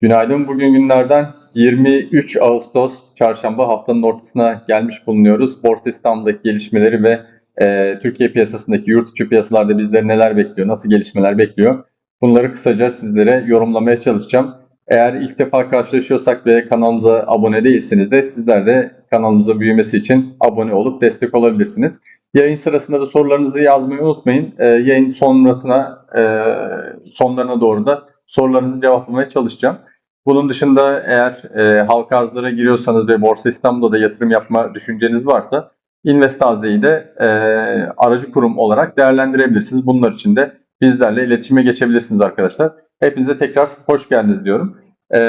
Günaydın. Bugün günlerden 23 Ağustos Çarşamba haftanın ortasına gelmiş bulunuyoruz. Borsa İstanbul'daki gelişmeleri ve e, Türkiye piyasasındaki yurt içi piyasalarda bizleri neler bekliyor, nasıl gelişmeler bekliyor? Bunları kısaca sizlere yorumlamaya çalışacağım. Eğer ilk defa karşılaşıyorsak ve kanalımıza abone değilseniz de sizler de kanalımızın büyümesi için abone olup destek olabilirsiniz. Yayın sırasında da sorularınızı yazmayı unutmayın. E, yayın sonrasına e, sonlarına doğru da sorularınızı cevaplamaya çalışacağım. Bunun dışında eğer e, halka arzlara giriyorsanız ve Borsa İstanbul'da da yatırım yapma düşünceniz varsa Investaze'yi de e, aracı kurum olarak değerlendirebilirsiniz. Bunlar için de bizlerle iletişime geçebilirsiniz arkadaşlar. Hepinize tekrar hoş geldiniz diyorum. E,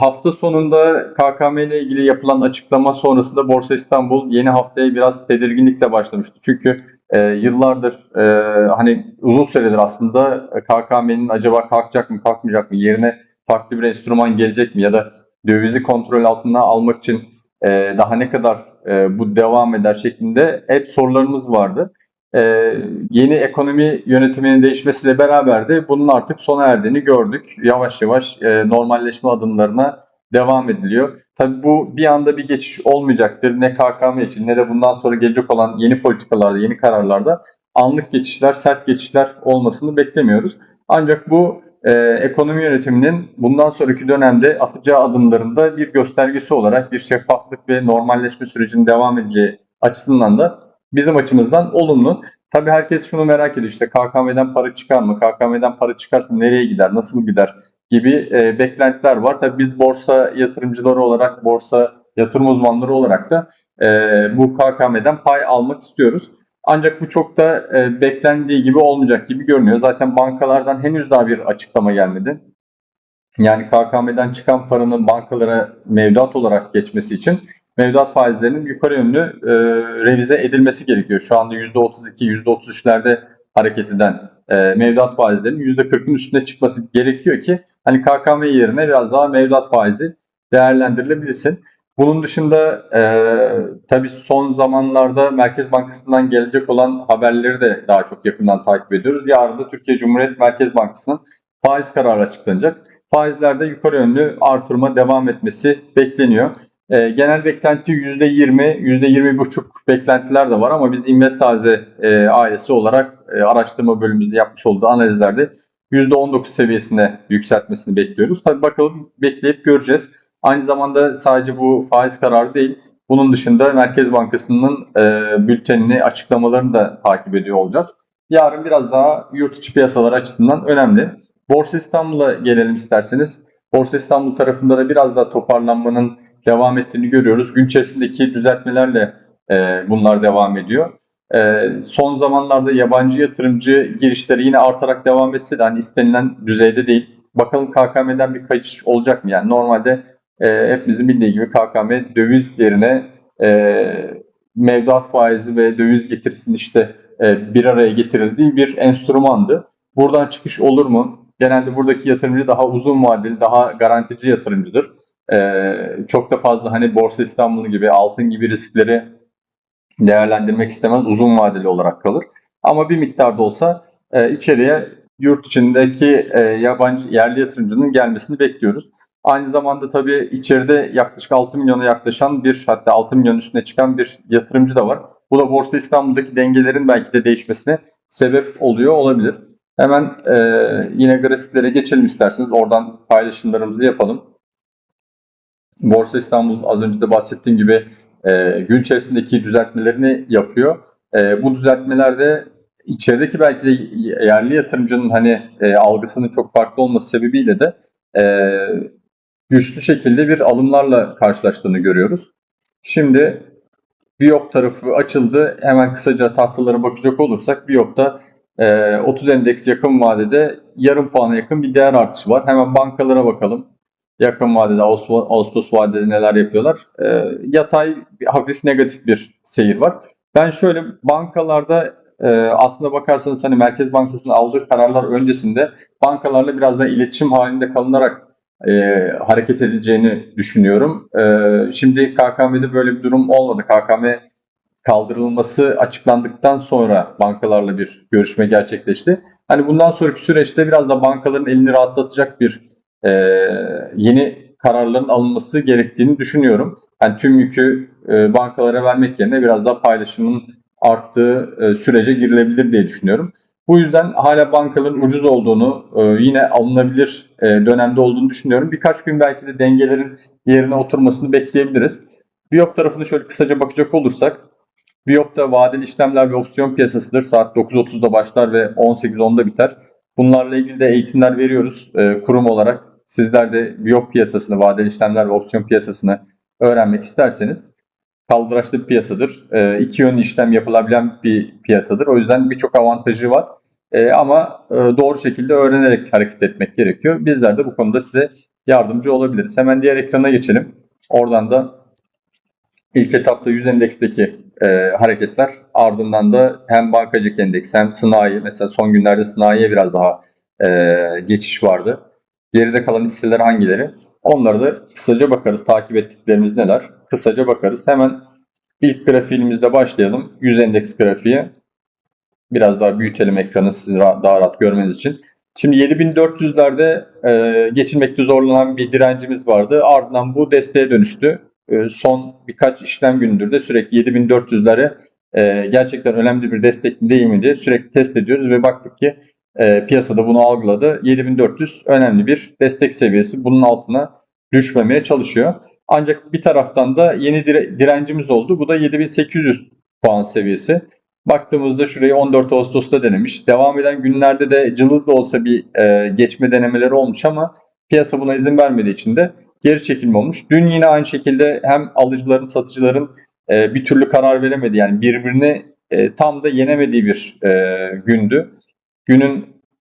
hafta sonunda KKM ile ilgili yapılan açıklama sonrasında Borsa İstanbul yeni haftaya biraz tedirginlikle başlamıştı. Çünkü e, yıllardır e, hani uzun süredir aslında KKM'nin acaba kalkacak mı kalkmayacak mı yerine farklı bir enstrüman gelecek mi ya da dövizi kontrol altına almak için e, daha ne kadar e, bu devam eder şeklinde hep sorularımız vardı. E, yeni ekonomi yönetiminin değişmesiyle beraber de bunun artık sona erdiğini gördük. Yavaş yavaş e, normalleşme adımlarına devam ediliyor. Tabii bu bir anda bir geçiş olmayacaktır. Ne KKM için ne de bundan sonra gelecek olan yeni politikalarda, yeni kararlarda anlık geçişler, sert geçişler olmasını beklemiyoruz. Ancak bu e, ekonomi yönetiminin bundan sonraki dönemde atacağı adımlarında bir göstergesi olarak bir şeffaflık ve normalleşme sürecinin devam edeceği açısından da bizim açımızdan olumlu. Tabii herkes şunu merak ediyor işte KKM'den para çıkar mı? KKM'den para çıkarsa nereye gider? Nasıl gider? gibi e, beklentiler var. Tabii biz borsa yatırımcıları olarak, borsa yatırım uzmanları olarak da e, bu KKM'den pay almak istiyoruz. Ancak bu çok da e, beklendiği gibi olmayacak gibi görünüyor. Zaten bankalardan henüz daha bir açıklama gelmedi. Yani KKM'den çıkan paranın bankalara mevduat olarak geçmesi için mevduat faizlerinin yukarı yönlü e, revize edilmesi gerekiyor. Şu anda %32, %33'lerde hareket eden e, mevduat faizlerinin %40'ın üstüne çıkması gerekiyor ki hani KKM yerine biraz daha mevduat faizi değerlendirilebilsin. Bunun dışında e, tabii son zamanlarda Merkez Bankası'ndan gelecek olan haberleri de daha çok yakından takip ediyoruz. Yarın da Türkiye Cumhuriyet Merkez Bankası'nın faiz kararı açıklanacak. Faizlerde yukarı yönlü artırma devam etmesi bekleniyor. E, genel beklenti %20, %20,5 beklentiler de var ama biz Investaze e, ailesi olarak e, araştırma bölümümüzde yapmış olduğu analizlerde %19 seviyesine yükseltmesini bekliyoruz. Tabii bakalım bekleyip göreceğiz. Aynı zamanda sadece bu faiz kararı değil, bunun dışında Merkez Bankası'nın e, bültenini, açıklamalarını da takip ediyor olacağız. Yarın biraz daha yurt içi piyasalar açısından önemli. Borsa İstanbul'a gelelim isterseniz. Borsa İstanbul tarafında da biraz daha toparlanmanın devam ettiğini görüyoruz. Gün içerisindeki düzeltmelerle e, bunlar devam ediyor. E, son zamanlarda yabancı yatırımcı girişleri yine artarak devam etse de hani istenilen düzeyde değil. Bakalım KKM'den bir kaçış olacak mı? Yani normalde e, hepimizin bildiği gibi KKM döviz yerine e, mevduat faizi ve döviz getirisinin işte e, bir araya getirildiği bir enstrümandı. Buradan çıkış olur mu? Genelde buradaki yatırımcı daha uzun vadeli, daha garantici yatırımcıdır. E, çok da fazla hani Borsa İstanbul gibi, altın gibi riskleri değerlendirmek istemez, uzun vadeli olarak kalır. Ama bir miktarda olsa e, içeriye yurt içindeki e, yabancı yerli yatırımcının gelmesini bekliyoruz. Aynı zamanda tabii içeride yaklaşık 6 milyona yaklaşan bir hatta 6 milyon üstüne çıkan bir yatırımcı da var. Bu da Borsa İstanbul'daki dengelerin belki de değişmesine sebep oluyor olabilir. Hemen e, yine grafiklere geçelim isterseniz. Oradan paylaşımlarımızı yapalım. Borsa İstanbul az önce de bahsettiğim gibi e, gün içerisindeki düzeltmelerini yapıyor. E, bu düzeltmelerde içerideki belki de yerli yatırımcının hani e, algısının çok farklı olması sebebiyle de güçlü şekilde bir alımlarla karşılaştığını görüyoruz. Şimdi Biyop tarafı açıldı. Hemen kısaca tahtalara bakacak olursak Biyop'ta e, 30 endeks yakın vadede yarım puana yakın bir değer artışı var. Hemen bankalara bakalım. Yakın vadede, Ağustos, vadede neler yapıyorlar. E, yatay hafif negatif bir seyir var. Ben şöyle bankalarda e, aslında bakarsanız hani Merkez Bankası'nın aldığı kararlar öncesinde bankalarla biraz da iletişim halinde kalınarak e, hareket edileceğini düşünüyorum. E, şimdi KKM'de böyle bir durum olmadı. KKM kaldırılması açıklandıktan sonra bankalarla bir görüşme gerçekleşti. Hani bundan sonraki süreçte biraz da bankaların elini rahatlatacak bir e, yeni kararların alınması gerektiğini düşünüyorum. Yani tüm yükü e, bankalara vermek yerine biraz daha paylaşımın arttığı e, sürece girilebilir diye düşünüyorum. Bu yüzden hala bankaların ucuz olduğunu, yine alınabilir dönemde olduğunu düşünüyorum. Birkaç gün belki de dengelerin yerine oturmasını bekleyebiliriz. Biyop tarafını şöyle kısaca bakacak olursak, Biyop'ta vadeli işlemler ve opsiyon piyasasıdır. Saat 9.30'da başlar ve 18.10'da biter. Bunlarla ilgili de eğitimler veriyoruz kurum olarak. Sizler de Biyop piyasasını, vadeli işlemler ve opsiyon piyasasını öğrenmek isterseniz kaldıraçlı bir piyasadır. E, iki yönlü işlem yapılabilen bir piyasadır. O yüzden birçok avantajı var. E, ama e, doğru şekilde öğrenerek hareket etmek gerekiyor. Bizler de bu konuda size yardımcı olabiliriz. Hemen diğer ekrana geçelim. Oradan da ilk etapta 100 endeksteki e, hareketler ardından da hem bankacılık endeksi hem sanayi mesela son günlerde sanayiye biraz daha e, geçiş vardı. Geride kalan hisseler hangileri? Onları da kısaca bakarız. Takip ettiklerimiz neler? Kısaca bakarız. Hemen ilk grafiğimizde başlayalım. 100 endeks grafiği. Biraz daha büyütelim ekranı sizin daha rahat görmeniz için. Şimdi 7400'lerde e, geçilmekte zorlanan bir direncimiz vardı. Ardından bu desteğe dönüştü. E, son birkaç işlem gündür de sürekli 7400'lere e, gerçekten önemli bir destek mi değil mi diye sürekli test ediyoruz ve baktık ki e, piyasada bunu algıladı. 7400 önemli bir destek seviyesi. Bunun altına düşmemeye çalışıyor. Ancak bir taraftan da yeni dire- direncimiz oldu. Bu da 7800 puan seviyesi. Baktığımızda şurayı 14 Ağustos'ta denemiş. Devam eden günlerde de cılız da olsa bir e, geçme denemeleri olmuş ama piyasa buna izin vermediği için de geri çekilme olmuş. Dün yine aynı şekilde hem alıcıların satıcıların e, bir türlü karar veremedi. Yani birbirini e, tam da yenemediği bir e, gündü. Günün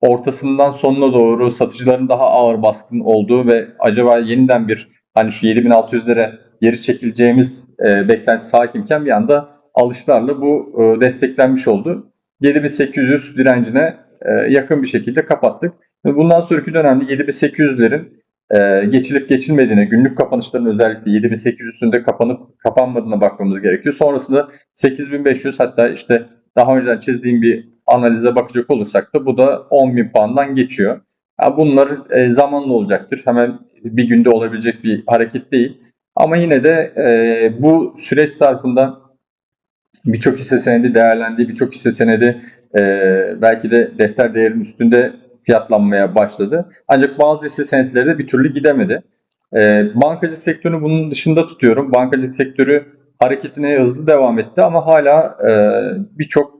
ortasından sonuna doğru satıcıların daha ağır baskın olduğu ve acaba yeniden bir hani şu 7600'lere geri çekileceğimiz e, beklentisi hakimken bir anda alışlarla bu e, desteklenmiş oldu. 7800 direncine e, yakın bir şekilde kapattık. Bundan sonraki dönemde 7800'lerin e, geçilip geçilmediğine, günlük kapanışların özellikle 7800 üstünde kapanıp kapanmadığına bakmamız gerekiyor. Sonrasında 8500 hatta işte daha önceden çizdiğim bir analize bakacak olursak da bu da 10.000 puandan geçiyor. Yani bunlar e, zamanlı olacaktır. Hemen bir günde olabilecek bir hareket değil. Ama yine de e, bu süreç zarfında birçok hisse senedi değerlendi, birçok hisse senedi e, belki de defter değerinin üstünde fiyatlanmaya başladı. Ancak bazı hisse senetleri de bir türlü gidemedi. E, bankacılık sektörünü bunun dışında tutuyorum. Bankacılık sektörü hareketine hızlı devam etti ama hala e, birçok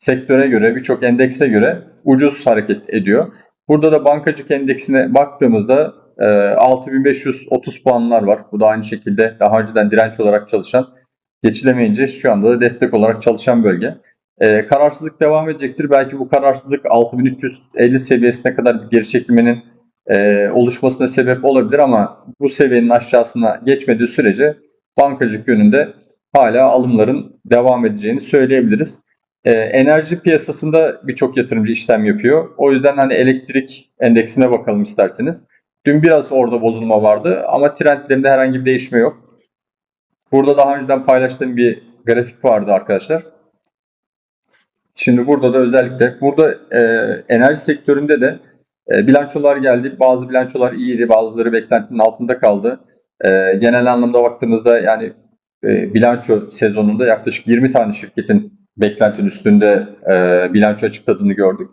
sektöre göre, birçok endekse göre ucuz hareket ediyor. Burada da bankacılık endeksine baktığımızda e, 6530 puanlar var. Bu da aynı şekilde daha önceden direnç olarak çalışan, geçilemeyince şu anda da destek olarak çalışan bölge. E, kararsızlık devam edecektir. Belki bu kararsızlık 6350 seviyesine kadar bir geri çekilmenin e, oluşmasına sebep olabilir ama bu seviyenin aşağısına geçmediği sürece bankacılık yönünde hala alımların devam edeceğini söyleyebiliriz. E, enerji piyasasında birçok yatırımcı işlem yapıyor. O yüzden hani elektrik endeksine bakalım isterseniz. Dün biraz orada bozulma vardı ama trendlerinde herhangi bir değişme yok. Burada daha önceden paylaştığım bir grafik vardı arkadaşlar. Şimdi burada da özellikle burada e, enerji sektöründe de e, bilançolar geldi. Bazı bilançolar iyiydi, bazıları beklentinin altında kaldı. E, genel anlamda baktığımızda yani e, bilanço sezonunda yaklaşık 20 tane şirketin beklentinin üstünde e, bilanço açıkladığını gördük.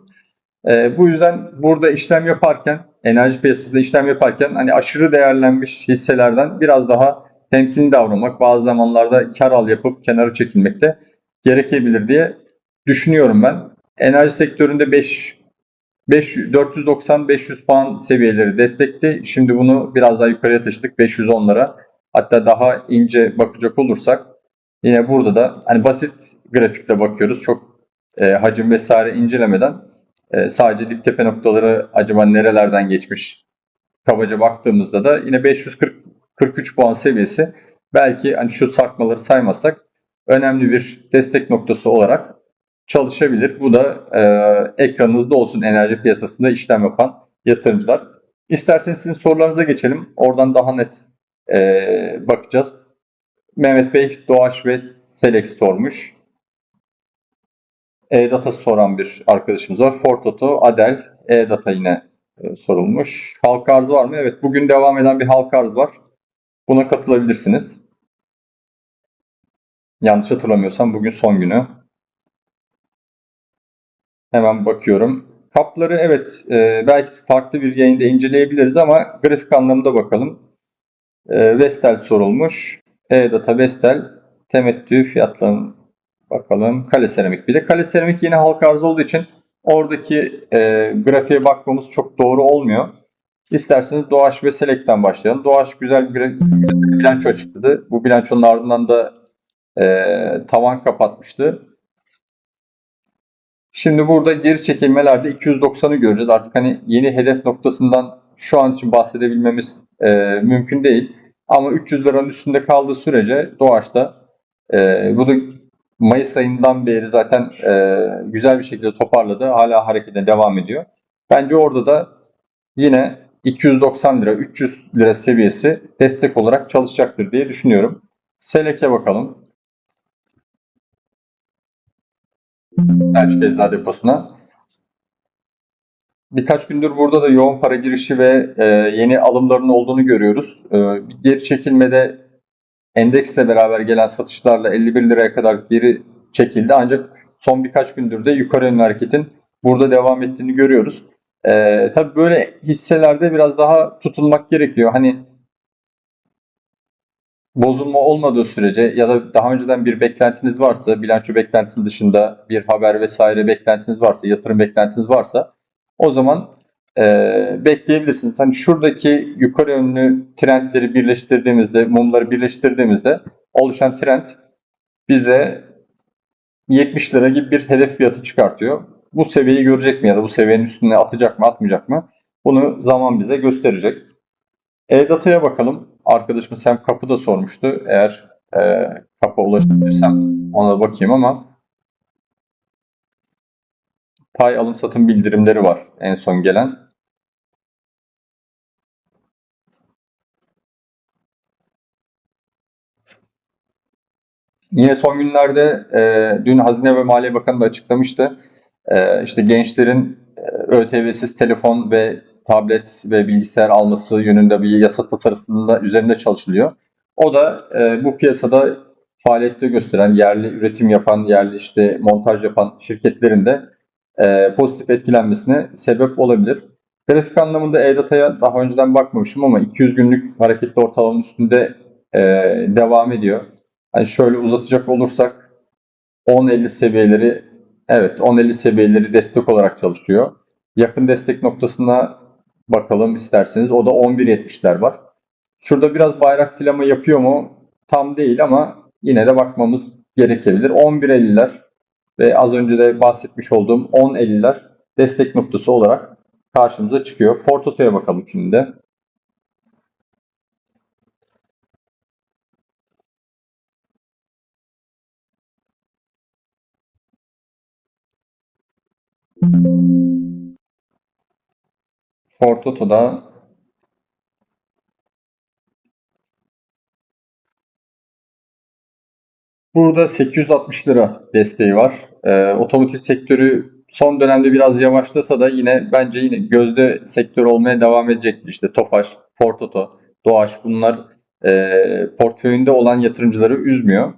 E, bu yüzden burada işlem yaparken, enerji piyasasında işlem yaparken hani aşırı değerlenmiş hisselerden biraz daha temkinli davranmak, bazı zamanlarda kar al yapıp kenara çekilmek de gerekebilir diye düşünüyorum ben. Enerji sektöründe 5 5 490-500 puan seviyeleri destekli. Şimdi bunu biraz daha yukarıya taşıdık 510'lara. Hatta daha ince bakacak olursak yine burada da hani basit grafikte bakıyoruz. Çok e, hacim vesaire incelemeden e, sadece dip tepe noktaları acaba nerelerden geçmiş kabaca baktığımızda da yine 540 43 puan seviyesi belki hani şu sarkmaları saymazsak önemli bir destek noktası olarak çalışabilir. Bu da e, ekranınızda olsun enerji piyasasında işlem yapan yatırımcılar. İsterseniz sizin sorularınıza geçelim. Oradan daha net e, bakacağız. Mehmet Bey Doğaç ve Selex sormuş. E-Data soran bir arkadaşımız var. Fortoto, Adel, E-Data yine e, sorulmuş. Halka arz var mı? Evet bugün devam eden bir halka arz var. Buna katılabilirsiniz. Yanlış hatırlamıyorsam bugün son günü. Hemen bakıyorum. Kapları evet e, belki farklı bir yayında inceleyebiliriz ama grafik anlamında bakalım. E, Vestel sorulmuş. E-Data Vestel temettü fiyatlarına bakalım. Kale Seramik bir de. Kale Seramik yine halka arz olduğu için oradaki e, grafiğe bakmamız çok doğru olmuyor. İsterseniz Doğaç ve Select'ten başlayalım. Doğaç güzel bir bilanço açıkladı. Bu bilançonun ardından da e, tavan kapatmıştı. Şimdi burada geri çekilmelerde 290'ı göreceğiz. Artık hani yeni hedef noktasından şu an için bahsedebilmemiz e, mümkün değil. Ama 300 liranın üstünde kaldığı sürece Doğaç'ta e, bu da Mayıs ayından beri zaten e, güzel bir şekilde toparladı. Hala harekete devam ediyor. Bence orada da yine 290 lira, 300 lira seviyesi destek olarak çalışacaktır diye düşünüyorum. Selek'e bakalım. Selçuk Eczacı Deposu'na. Birkaç gündür burada da yoğun para girişi ve e, yeni alımların olduğunu görüyoruz. E, geri çekilmede endeksle beraber gelen satışlarla 51 liraya kadar geri çekildi. Ancak son birkaç gündür de yukarı yönlü hareketin burada devam ettiğini görüyoruz. E, tabii böyle hisselerde biraz daha tutulmak gerekiyor. Hani bozulma olmadığı sürece ya da daha önceden bir beklentiniz varsa, bilanço beklentisi dışında bir haber vesaire beklentiniz varsa, yatırım beklentiniz varsa o zaman e, bekleyebilirsiniz. Hani şuradaki yukarı yönlü trendleri birleştirdiğimizde, mumları birleştirdiğimizde oluşan trend bize 70 lira gibi bir hedef fiyatı çıkartıyor. Bu seviyeyi görecek mi ya da bu seviyenin üstüne atacak mı atmayacak mı? Bunu zaman bize gösterecek. E-Data'ya bakalım. Arkadaşımız hem kapıda sormuştu. Eğer e, kapa ulaşabilirsem ona da bakayım ama pay alım satım bildirimleri var en son gelen. Yine son günlerde e, dün Hazine ve Maliye Bakanı da açıklamıştı. E, işte gençlerin e, ÖTV'siz telefon ve tablet ve bilgisayar alması yönünde bir yasa tasarısında üzerinde çalışılıyor. O da e, bu piyasada faaliyette gösteren, yerli üretim yapan, yerli işte montaj yapan şirketlerin de e, pozitif etkilenmesine sebep olabilir. Grafik anlamında E-Data'ya daha önceden bakmamışım ama 200 günlük hareketli ortalamanın üstünde e, devam ediyor. Hani şöyle uzatacak olursak 10.50 seviyeleri evet 10.50 seviyeleri destek olarak çalışıyor. Yakın destek noktasına bakalım isterseniz. O da 11.70'ler var. Şurada biraz bayrak filama yapıyor mu? Tam değil ama yine de bakmamız gerekebilir. 11.50'ler ve az önce de bahsetmiş olduğum 10.50'ler destek noktası olarak karşımıza çıkıyor. Fortoto'ya bakalım şimdi. Fortoto'da Burada 860 lira desteği var. Ee, otomotiv sektörü son dönemde biraz yavaşlasa da yine bence yine gözde sektör olmaya devam edecektir. İşte Tofaş, Fortoto, Doğaç bunlar e, portföyünde olan yatırımcıları üzmüyor.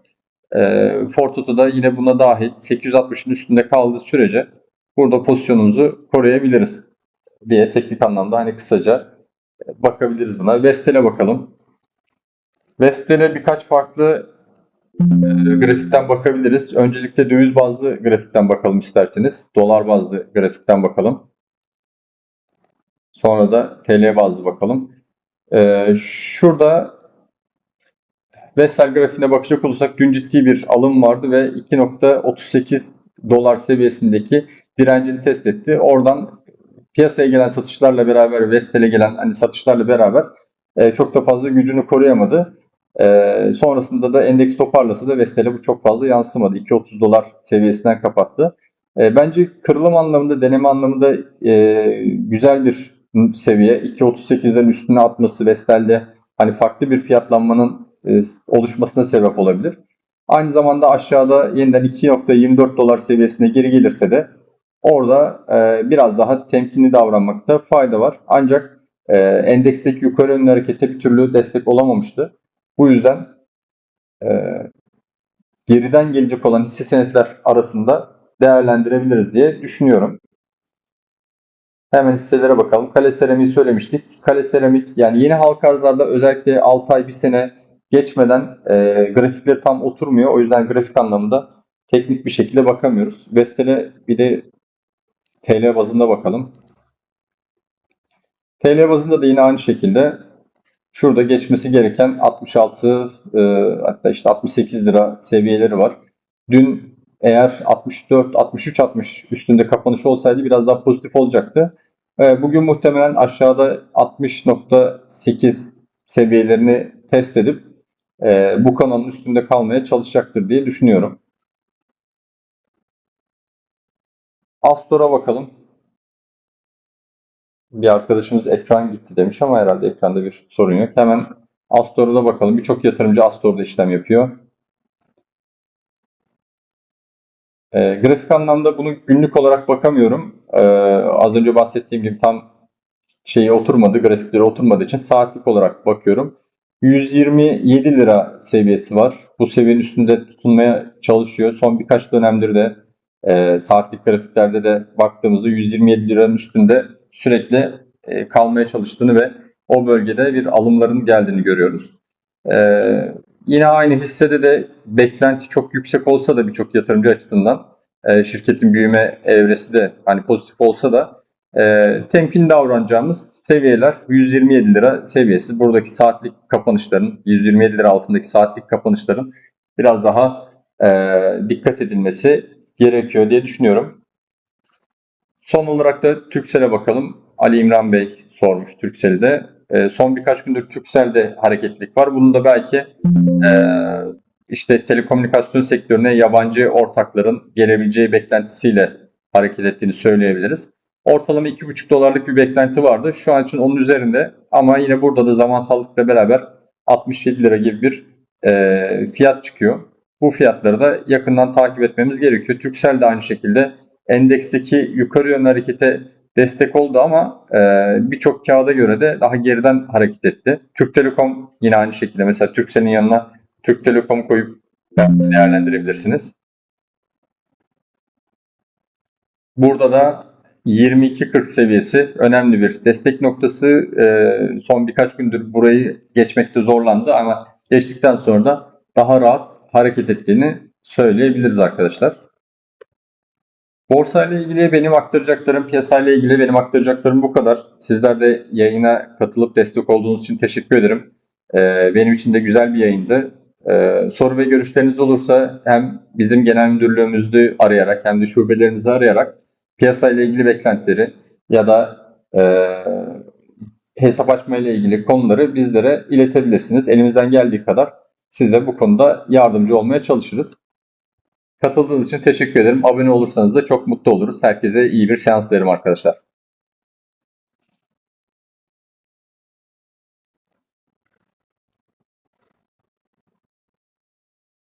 E, Fortoto da yine buna dahil 860'ın üstünde kaldığı sürece burada pozisyonumuzu koruyabiliriz diye teknik anlamda hani kısaca bakabiliriz buna. Vestel'e bakalım. Vestel'e birkaç farklı e, grafikten bakabiliriz. Öncelikle döviz bazlı grafikten bakalım isterseniz. Dolar bazlı grafikten bakalım. Sonra da TL bazlı bakalım. E, şurada Vestel grafiğine bakacak olursak dün ciddi bir alım vardı ve 2.38 dolar seviyesindeki direncini test etti. Oradan piyasaya gelen satışlarla beraber Vestel'e gelen hani satışlarla beraber e, çok da fazla gücünü koruyamadı. E, sonrasında da endeks toparlasa da Vestel'e bu çok fazla yansımadı. 2.30 dolar seviyesinden kapattı. E, bence kırılım anlamında, deneme anlamında e, güzel bir seviye. 2.38'lerin üstüne atması Vestel'de hani farklı bir fiyatlanmanın e, oluşmasına sebep olabilir. Aynı zamanda aşağıda yeniden 2.24 dolar seviyesine geri gelirse de Orada e, biraz daha temkinli davranmakta fayda var. Ancak e, endeksteki yukarı yönlü harekete bir türlü destek olamamıştı. Bu yüzden e, geriden gelecek olan hisse senetler arasında değerlendirebiliriz diye düşünüyorum. Hemen hisselere bakalım. Kale Seramik'i söylemiştik. Kale Seramik yani yeni halka arzlarda özellikle 6 ay 1 sene geçmeden e, grafikleri tam oturmuyor. O yüzden grafik anlamında teknik bir şekilde bakamıyoruz. Vestel'e bir de TL bazında bakalım. TL bazında da yine aynı şekilde şurada geçmesi gereken 66 e, hatta işte 68 lira seviyeleri var. Dün eğer 64, 63, 60 üstünde kapanış olsaydı biraz daha pozitif olacaktı. E, bugün muhtemelen aşağıda 60.8 seviyelerini test edip e, bu kanalın üstünde kalmaya çalışacaktır diye düşünüyorum. Astor'a bakalım. Bir arkadaşımız ekran gitti demiş ama herhalde ekranda bir sorun yok. Hemen Astor'a da bakalım. Birçok yatırımcı Astor'da işlem yapıyor. E, grafik anlamda bunu günlük olarak bakamıyorum. E, az önce bahsettiğim gibi tam şeyi oturmadı, grafikleri oturmadığı için saatlik olarak bakıyorum. 127 lira seviyesi var. Bu seviyenin üstünde tutulmaya çalışıyor. Son birkaç dönemdir de e, saatlik grafiklerde de baktığımızda 127 liranın üstünde sürekli e, kalmaya çalıştığını ve o bölgede bir alımların geldiğini görüyoruz. E, yine aynı hissede de beklenti çok yüksek olsa da birçok yatırımcı açısından e, şirketin büyüme evresi de hani pozitif olsa da e, temkin davranacağımız seviyeler 127 lira seviyesi. Buradaki saatlik kapanışların 127 lira altındaki saatlik kapanışların biraz daha e, dikkat edilmesi gerekiyor diye düşünüyorum. Son olarak da Türksel'e bakalım. Ali İmran Bey sormuş Türksel'de. E, son birkaç gündür Türksel'de hareketlilik var. Bunun da belki e, işte telekomünikasyon sektörüne yabancı ortakların gelebileceği beklentisiyle hareket ettiğini söyleyebiliriz. Ortalama 2,5 dolarlık bir beklenti vardı. Şu an için onun üzerinde ama yine burada da zamansallıkla beraber 67 lira gibi bir e, fiyat çıkıyor. Bu fiyatları da yakından takip etmemiz gerekiyor. Türksel de aynı şekilde endeksteki yukarı yönlü harekete destek oldu ama e, birçok kağıda göre de daha geriden hareket etti. Türk Telekom yine aynı şekilde mesela Türksel'in yanına Türk Telekom koyup değerlendirebilirsiniz. Burada da 22.40 seviyesi önemli bir destek noktası. E, son birkaç gündür burayı geçmekte zorlandı ama geçtikten sonra da daha rahat hareket ettiğini söyleyebiliriz arkadaşlar. Borsa ile ilgili benim aktaracaklarım, piyasa ile ilgili benim aktaracaklarım bu kadar. Sizler de yayına katılıp destek olduğunuz için teşekkür ederim. Ee, benim için de güzel bir yayındı. Ee, soru ve görüşleriniz olursa hem bizim genel müdürlüğümüzü arayarak hem de şubelerinizi arayarak piyasa ile ilgili beklentileri ya da e, hesap açma ile ilgili konuları bizlere iletebilirsiniz. Elimizden geldiği kadar size bu konuda yardımcı olmaya çalışırız. Katıldığınız için teşekkür ederim. Abone olursanız da çok mutlu oluruz. Herkese iyi bir seans derim arkadaşlar.